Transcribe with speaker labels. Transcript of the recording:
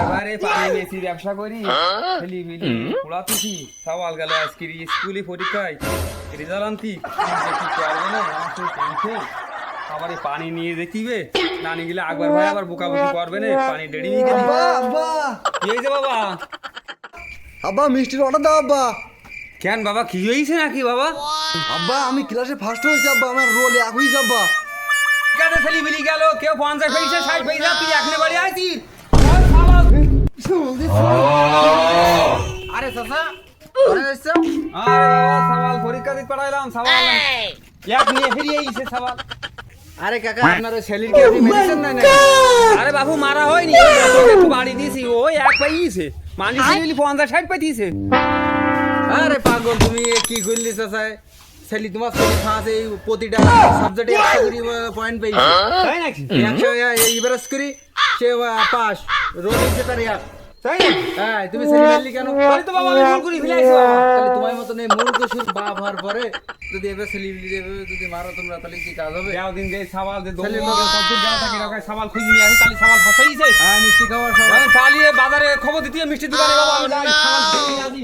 Speaker 1: এবারে পানি বেশি ব্যবসা করি ফেলি মিলি পড়াতেছি সওয়াল গেল আজকে স্কুলে পরীক্ষায়। রেজাল্ট আনতি যে কি করবে না আমার তো টেনশন। আবার পানি নিয়ে দেখিবে? না নিয়ে গেলে একবার ভাই আবার বোকাবুকি করবে না পানি দেড়ি নিয়ে গেলি।
Speaker 2: আব্বা আব্বা।
Speaker 1: কি হয়েছে বাবা।
Speaker 2: আব্বা মিষ্টির অর্ডার দাও আব্বা।
Speaker 1: কেন বাবা কি হয়েছে নাকি বাবা?
Speaker 2: আব্বা আমি ক্লাসে ফার্স্ট হয়েছি আব্বা। আমার রোল এক হয়েছে আব্বা
Speaker 1: কাছে ফেলি মিলি গেল। কেউ পঞ্চাশ পয়সা ষাট পয়সা তুই এখনে বাড়ি আছিস
Speaker 3: চাচা ঘরে
Speaker 1: আরে বাবা সওয়াল পরীক্ষা দিতে পাঠাইলাম সওয়াল এক নিয়ে ফিরিয়ে আইছে সওয়াল
Speaker 3: আরে কাকা আপনার ওই ছেলের কি আপনি মেডিসিন নাই না
Speaker 1: আরে বাবু মারা হয়নি একটু বাড়ি দিয়েছি ও এক পাইছে মালিশ মিলি পঞ্চাশ ষাট পাইছে
Speaker 3: আরে পাগল তুমি কি করলি চাচা ছেলে তোমার ছেলে ফাঁসে এই প্রতিটা সাবজেক্টে একশো করে পয়েন্ট পেয়েছে
Speaker 1: তাই নাকি
Speaker 3: একশো করি সে পাস এক
Speaker 1: তাই?
Speaker 3: হ্যাঁ তুমি ছেলে মারলি কেন?
Speaker 1: তাহলে তো বাবা আমি ভুল করে ফেলাইছি
Speaker 3: তাহলে তোমার মতন এই মূর্খ সুর বাপ হওয়ার পরে যদি এবার ছেলে যদি মারো তোমরা তাহলে কি কাজ হবে?
Speaker 1: যাও দিন যে সাবাল যে দোকান
Speaker 3: লোকে
Speaker 1: কত জানা থাকে না সাবাল খুঁজে নিয়ে আসে তাহলে সাবাল ফসাইছে
Speaker 3: হ্যাঁ মিষ্টি খাওয়ার সব
Speaker 1: চালিয়ে বাজারে খবর দিতে মিষ্টি দোকানে বাবা আমি সাবাল খুঁজে আসি।